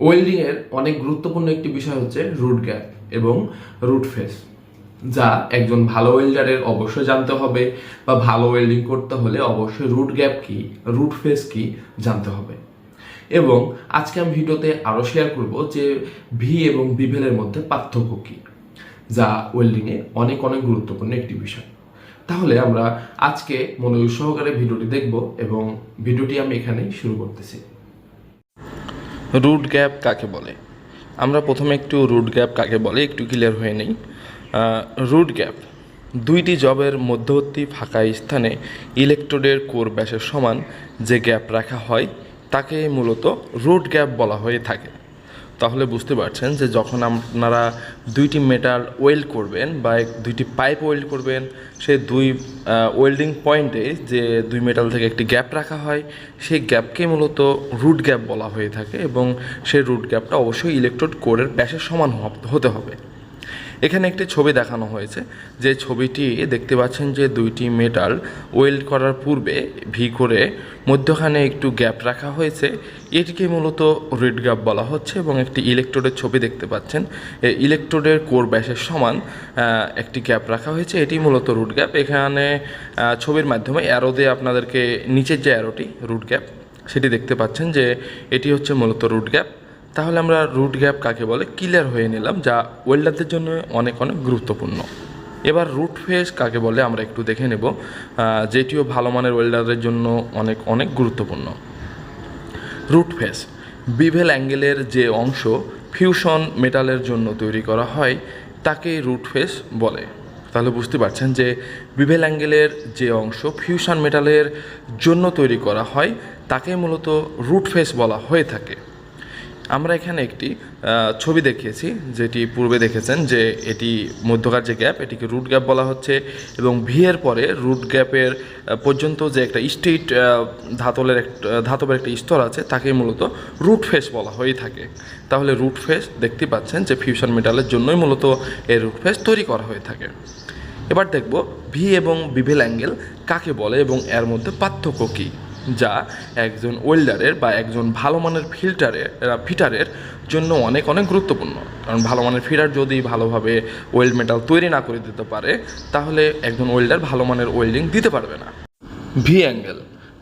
Welding এর অনেক গুরুত্বপূর্ণ একটি বিষয় হচ্ছে রুট গ্যাপ এবং রুট ফেস যা একজন ভালো ওয়েল্ডারের অবশ্যই জানতে হবে বা ভালো ওয়েল্ডিং করতে হলে অবশ্যই রুট গ্যাপ কি রুট ফেস কি জানতে হবে। এবং আজকে আমি ভিডিওতে আরও শেয়ার করব যে ভি এবং বিভেলের মধ্যে পার্থক্য কি, যা ওয়েল্ডিংয়ে অনেক অনেক গুরুত্বপূর্ণ একটি বিষয়। তাহলে আমরা আজকে মনোযোগ সহকারে ভিডিওটি দেখব এবং ভিডিওটি আমি এখানেই শুরু করতেছি। রুট গ্যাপ কাকে বলে? আমরা প্রথমে একটু রুট গ্যাপ কাকে বলে, একটু ক্লিয়ার হয়ে নেই। রুট গ্যাপ দুইটি জবের মধ্যবর্তী ফাঁকা স্থানে ইলেকট্রোডের কোর ব্যাসের সমান যে গ্যাপ রাখা হয়, তাকে মূলত রুট গ্যাপ বলা হয়ে থাকে। তাহলে বুঝতে পারছেন যে যখন আপনারা দুইটি মেটাল ওয়েল্ড করবেন বা দুইটি পাইপ ওয়েল্ড করবেন, সে দুই ওয়েল্ডিং পয়েন্টে যে দুই মেটাল থেকে একটি গ্যাপ রাখা হয়, সেই গ্যাপকে মূলত রুট গ্যাপ বলা হয়ে থাকে এবং সেই রুট গ্যাপটা অবশ্যই ইলেকট্রোড কোরের ব্যাসের সমান হতে হবে। এখানে একটি ছবি দেখানো হয়েছে। যে ছবিটি দেখতে পাচ্ছেন যে দুইটি মেটাল ওয়েল্ড করার পূর্বে ভি করে মধ্যখানে একটু গ্যাপ রাখা হয়েছে। এটিকে মূলত রেড গ্যাপ বলা হচ্ছে এবং একটি ইলেকট্রোডের ছবি দেখতে পাচ্ছেন। ইলেকট্রোডের কোর ব্যাসের সমান একটি গ্যাপ রাখা হয়েছে। এটি মূলত রুট গ্যাপ। এখানে ছবির মাধ্যমে অ্যারো দিয়ে আপনাদেরকে নিচের যে অ্যারোটি, রুট গ্যাপ, সেটি দেখতে পাচ্ছেন যে এটি হচ্ছে মূলত রুট গ্যাপ। তাহলে আমরা রুট গ্যাপ কাকে বলে? ক্লিয়ার হয়ে নিলাম, যা ওয়েল্ডারদের জন্য অনেক অনেক গুরুত্বপূর্ণ। এবার রুট ফেস কাকে বলে? আমরা একটু দেখে নেব। যেটিও ভালো মানের ওয়েল্ডারের জন্য অনেক অনেক গুরুত্বপূর্ণ। রুট ফেস বিভেল অ্যাঙ্গেলের যে অংশ ফিউশন মেটালের জন্য তৈরি করা হয়, তাকে রুট ফেস বলে। তাহলে বুঝতে পারছেন যে বিভেল অ্যাঙ্গেলের যে অংশ ফিউশন মেটালের জন্য তৈরি করা হয়, তাকে মূলত রুট ফেস বলা হয়ে থাকে। আমরা এখানে একটি ছবি দেখিয়েছি, যেটি পূর্বে দেখেছেন যে এটি মধ্যকার যে গ্যাপ, এটিকে রুট গ্যাপ বলা হচ্ছে এবং ভি এর পরে রুট গ্যাপের পর্যন্ত যে একটা স্টেট ধাতলের ধাতবের একটা স্তর আছে তাকে মূলত রুট ফেস বলা হয়ে থাকে। তাহলে রুট ফেস দেখতে পাচ্ছেন যে ফিউশন মেটালের জন্যই মূলত এই রুট ফেস তৈরি করা হয়ে থাকে। এবার দেখব ভি এবং বিভেল অ্যাঙ্গেল কাকে বলে এবং এর মধ্যে পার্থক্য কী? যা একজন ওয়েল্ডারের বা একজন ভালো মানের ফিল্টারের ফিটারের জন্য অনেক অনেক গুরুত্বপূর্ণ। কারণ ভালো মানের ফিটার যদি ভালোভাবে ওয়েল্ড মেটাল তৈরি না করে দিতে পারে, তাহলে একজন ওয়েল্ডার ভালো মানের ওয়েল্ডিং দিতে পারবে না। ভি অ্যাঙ্গেল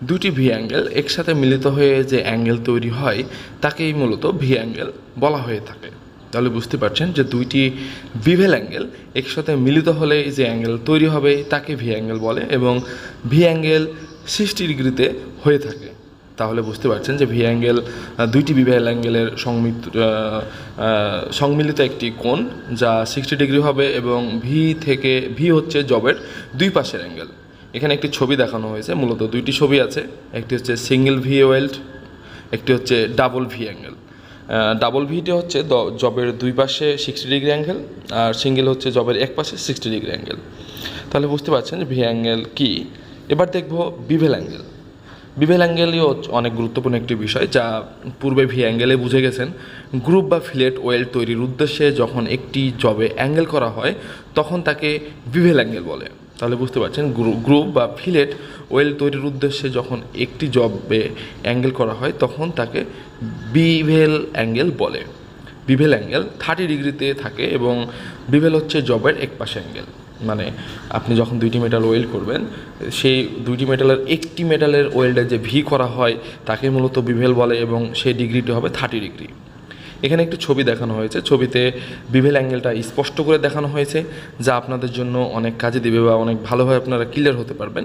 দুটি ভি অ্যাঙ্গেল একসাথে মিলিত হয়ে যে অ্যাঙ্গেল তৈরি হয়, তাকেই মূলত ভি অ্যাঙ্গেল বলা হয়ে থাকে। তাহলে বুঝতে পারছেন যে দুইটি বিভেল অ্যাঙ্গেল একসাথে মিলিত হলে যে অ্যাঙ্গেল তৈরি হবে, তাকে ভি অ্যাঙ্গেল বলে এবং ভি অ্যাঙ্গেল সিক্সটি ডিগ্রিতে হয়ে থাকে। তাহলে বুঝতে পারছেন যে ভি অ্যাঙ্গেল দুইটি বিভেল অ্যাঙ্গেলের সংমিত সংমিলিত একটি কোণ যা সিক্সটি ডিগ্রি হবে এবং ভি থেকে ভি হচ্ছে জবের দুই পাশের অ্যাঙ্গেল এখানে একটি ছবি দেখানো হয়েছে, মূলত দুইটি ছবি আছে। একটি হচ্ছে সিঙ্গেল ভি ওয়েল্ড একটি হচ্ছে ডাবল ভি অ্যাঙ্গেল ডাবল ভিটি হচ্ছে জবের দুই পাশে সিক্সটি ডিগ্রি অ্যাঙ্গেল আর সিঙ্গেল হচ্ছে জবের এক পাশে সিক্সটি ডিগ্রি অ্যাঙ্গেল তাহলে বুঝতে পারছেন ভি অ্যাঙ্গেল কী। এবার দেখব বিভেল অ্যাঙ্গেল বিভেল অ্যাঙ্গেলও অনেক গুরুত্বপূর্ণ একটি বিষয়, যা পূর্বে ভি অ্যাঙ্গেলে বুঝে গেছেন। গ্রুপ বা ফিলেট ওয়েল তৈরির উদ্দেশ্যে যখন একটি জবে অ্যাঙ্গেল করা হয়, তখন তাকে বিভেল অ্যাঙ্গেল বলে। তাহলে বুঝতে পারছেন গ্রুপ বা ফিলেট ওয়েল তৈরির উদ্দেশ্যে যখন একটি জবে অ্যাঙ্গেল করা হয়, তখন তাকে বিভেল অ্যাঙ্গেল বলে। বিভেল অ্যাঙ্গেল থার্টি ডিগ্রিতে থাকে এবং বিভেল হচ্ছে জবের এক পাশে অ্যাঙ্গেল। মানে আপনি যখন দুইটি মেটাল ওয়েল্ড করবেন, সেই দুইটি মেটালের একটি মেটালের ওয়েল্ডে যে ভি করা হয়, তাকে মূলত বিভেল বলে এবং সেই ডিগ্রিটি হবে থার্টি ডিগ্রি এখানে একটি ছবি দেখানো হয়েছে। ছবিতে বিভেল অ্যাঙ্গেলটা স্পষ্ট করে দেখানো হয়েছে, যা আপনাদের জন্য অনেক কাজে দেবে বা অনেক ভালোভাবে আপনারা ক্লিয়ার হতে পারবেন।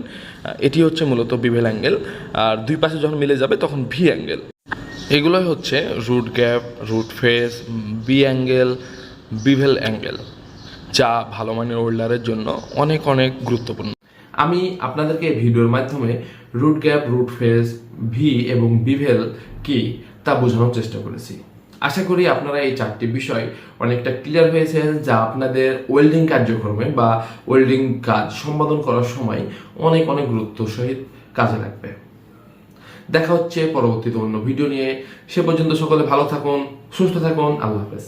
এটি হচ্ছে মূলত বিভেল অ্যাঙ্গেল আর দুই পাশে যখন মিলে যাবে, তখন ভি অ্যাঙ্গেল এগুলোই হচ্ছে root gap root face V angle bevel angle যা ভালো মানের ওল্ডারের জন্য অনেক অনেক গুরুত্বপূর্ণ। আমি আপনাদেরকে ভিডিওর মাধ্যমে root gap root face V এবং বিভেল কি তা বোঝানোর চেষ্টা করেছি। আশা করি আপনারা এই চারটি বিষয় অনেকটা ক্লিয়ার হয়েছে যা আপনাদের ওয়েল্ডিং কার্যক্রমে বা ওয়েল্ডিং কাজ সম্পাদন করার সময় অনেক অনেক গুরুত্ব সহিত কাজে লাগবে। দেখা হচ্ছে পরবর্তীতে অন্য ভিডিও নিয়ে। সে পর্যন্ত সকলে ভালো থাকুন, সুস্থ থাকুন, আল্লাহ হাফেজ।